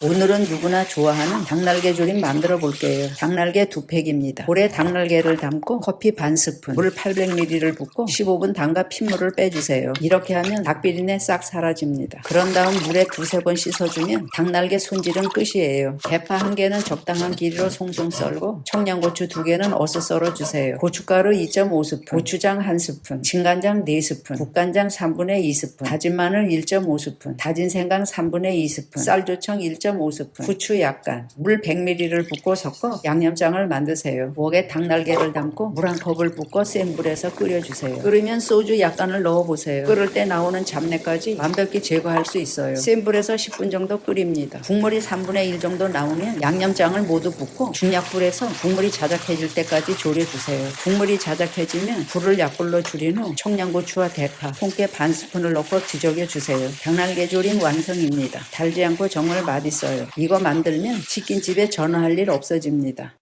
오늘은 누구나 좋아하는 닭날개 조림 만들어 볼게요. 닭날개 두 팩입니다. 볼에 닭날개를 담고 커피 반 스푼, 물 800ml를 붓고 15분 담가 핏물을 빼주세요. 이렇게 하면 닭비린내 싹 사라집니다. 그런 다음 물에 두세 번 씻어주면 닭날개 손질은 끝이에요. 대파 한 개는 적당한 길이로 송송 썰고 청양고추 두 개는 어슷 썰어주세요. 고춧가루 2.5스푼, 고추장 1스푼, 진간장 4스푼, 국간장 3분의 2스푼, 다진 마늘 1.5스푼, 다진 생강 3분의 2스푼, 쌀조청 1.5스푼, 후추 약간, 물 100ml를 붓고 섞어 양념장을 만드세요. 목에 닭날개를 담고 물 한 컵을 붓고 센 불에서 끓여주세요. 끓으면 소주 약간을 넣어보세요. 끓을 때 나오는 잡내까지 완벽히 제거할 수 있어요. 센 불에서 10분 정도 끓입니다. 국물이 3분의 1 정도 나오면 양념장을 모두 붓고 중약불에서 국물이 자작해질 때까지 졸여주세요. 국물이 자작해지면 불을 약불로 줄인 후 청양고추와 대파, 통깨 반 스푼을 넣고 뒤적여주세요. 닭날개 조림 완성입니다. 달지 않고 정말 맛 있어요. 이거 만들면 치킨집에 전화할 일 없어집니다.